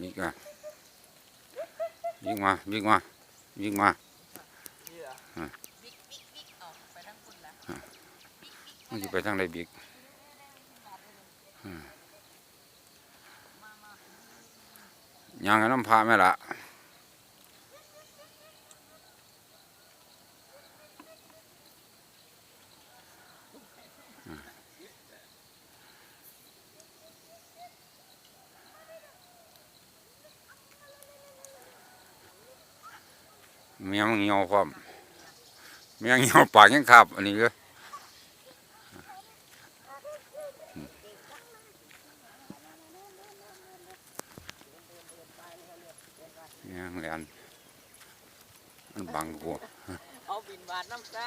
วิ่งมาวิ่งมาวิ่งมาวิ่งมามันจไปทางไหนบิ๊กย่างไงน้ำพาไม่ล่ะ เมียงเหี่ยวความเมียเหี่ยวปากยังขับ อันนี้ก็เมียงเรียนมันบังกูเอาบินบาทน้ำซะ